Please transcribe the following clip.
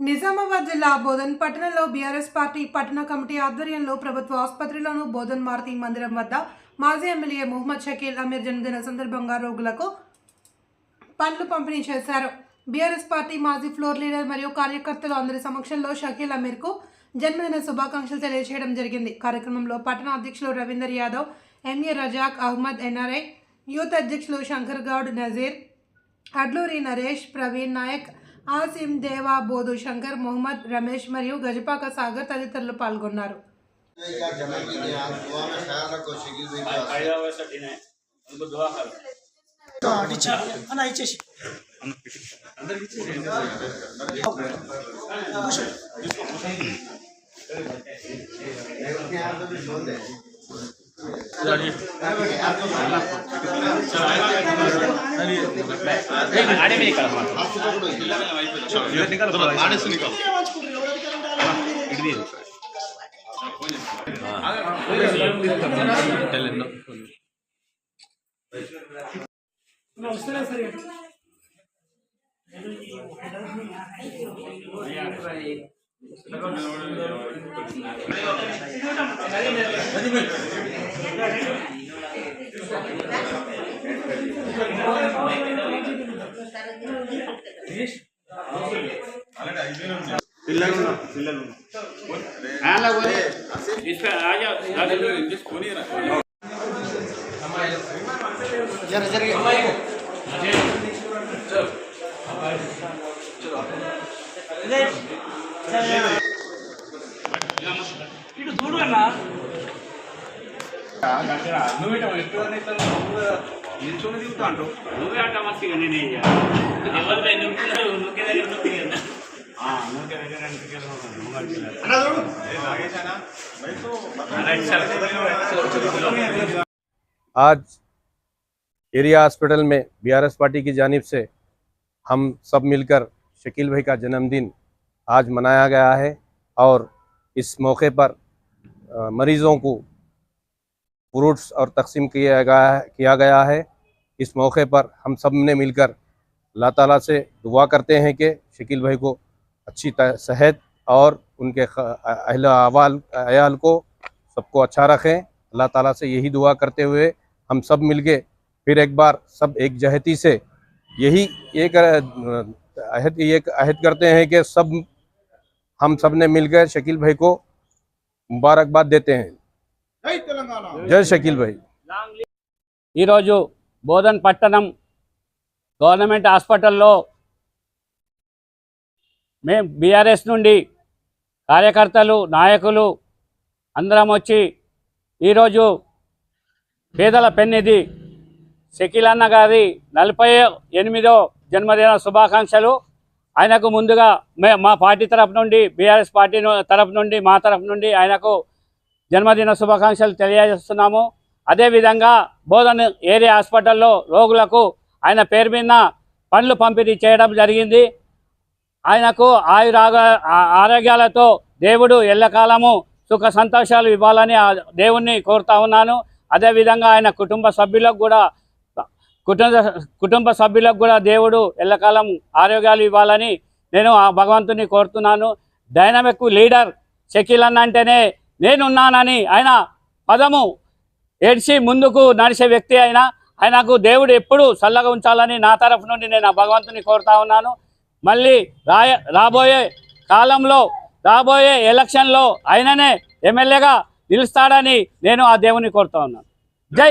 నిజామాబాద్ జిల్లా బోధన్ పట్టణంలో BRS party పట్టణ కమిటీ ఆధ్వర్యంలో ప్రభుత్వ ఆసుపత్రిలోను బోధన్ మారుతి మందిరం వద్ద మాజీ ఎమ్మెల్యే మొహమ్మద్ షకీల్ అమీర్ జన్మదిన సందర్భంగా రోగులకు పండ్లు పంపిణీ చేశారు. బీఆర్ఎస్ పార్టీ మాజీ ఫ్లోర్ లీడర్ మరియు కార్యకర్తలు అందరి సమక్షంలో షకీల్ అమీర్కు జన్మదిన శుభాకాంక్షలు తెలియజేయడం జరిగింది. కార్యక్రమంలో పట్టణ అధ్యక్షులు Ravinder Yadav M A Razak Ahmed NRI youth అధ్యక్షులు శంకర్ గౌడ్ నజీర్ అడ్లూరి నరేష్ ప్రవీణ్ నాయక్ ఆసిమ్ దేవా బోధు శంకర్ మొహమ్మద్ రమేష్ మరియు గజపాక సాగర్ తదితరులు పాల్గొన్నారు का जन्मदिन है आप दुआ में ख्याल रखो शकील भाई का आया हुआ सब दिन है उनको दुआ करो పిల్లలు జర నువ్వు నువ్వే అంటావు మస్తు నేనేం చేయాలి. आज एरिया हॉस्पिटल में बीआरएस पार्टी की जानिब से हम सब मिलकर शकील भाई का जन्मदिन आज मनाया गया है और इस मौके पर मरीज़ों को फ्रूट्स और तकसीम किया गया किया गया है। इस मौके पर हम सबने मिलकर अल्लाह ताला से दुआ करते हैं कि शकील भाई को अच्छी त- सेहत और उनके ख- अहल अवाल अयाल को सबको अच्छा रखें अल्लाह ताला से यही दुआ करते हुए हम सब मिलके फिर एक बार सब एक जहती से यही एक अ, अहद ये अहद करते हैं कि सब हम सब ने मिलकर शकील भाई को मुबारकबाद देते हैं जय शकील भाई ఈరోజు బోధన్ పట్టణం గవర్నమెంట్ హాస్పిటల్లో మేము బీఆర్ఎస్ నుండి కార్యకర్తలు నాయకులు అందరం వచ్చి ఈరోజు పేదల పెన్నిధి షకీల్ గారి నలభై ఎనిమిదో జన్మదిన శుభాకాంక్షలు. ఆయనకు ముందుగా మే మా పార్టీ తరఫు నుండి బీఆర్ఎస్ పార్టీ తరఫు నుండి మా తరఫు నుండి ఆయనకు జన్మదిన శుభాకాంక్షలు తెలియజేస్తున్నాము. అదేవిధంగా బోధన్ ఏరియా హాస్పిటల్లో రోగులకు ఆయన పేరు మీద పండ్లు పంపిణీ చేయడం జరిగింది. ఆయనకు ఆయురాగ ఆ- ఆరోగ్యాలతో దేవుడు ఎల్లకాలము సుఖ సంతోషాలు ఇవ్వాలని ఆ దేవుణ్ణి కోరుతా ఉన్నాను. అదేవిధంగా ఆయన కుటుంబ సభ్యులకు కూడా కుటుంబ కుటుంబ సభ్యులకు కూడా దేవుడు ఎల్లకాలం ఆరోగ్యాలు ఇవ్వాలని నేను ఆ భగవంతుని కోరుతున్నాను. డైనమిక్ లీడర్ షకీల్ అన్న అంటేనే నేనున్నానని ఆయన పదము ఏడ్చి ముందుకు నడిచే వ్యక్తి అయినా ఆయనకు దేవుడు ఎప్పుడు చల్లగా ఉంచాలని నా తరఫు నుండి నేను ఆ భగవంతుని కోరుతా ఉన్నాను. మళ్ళీ రాయ రాబోయే కాలంలో రాబోయే ఎలక్షన్లో ఆయననే ఎమ్మెల్యేగా నిలుస్తాడని నేను ఆ దేవుని కోరుతా ఉన్నాను. జై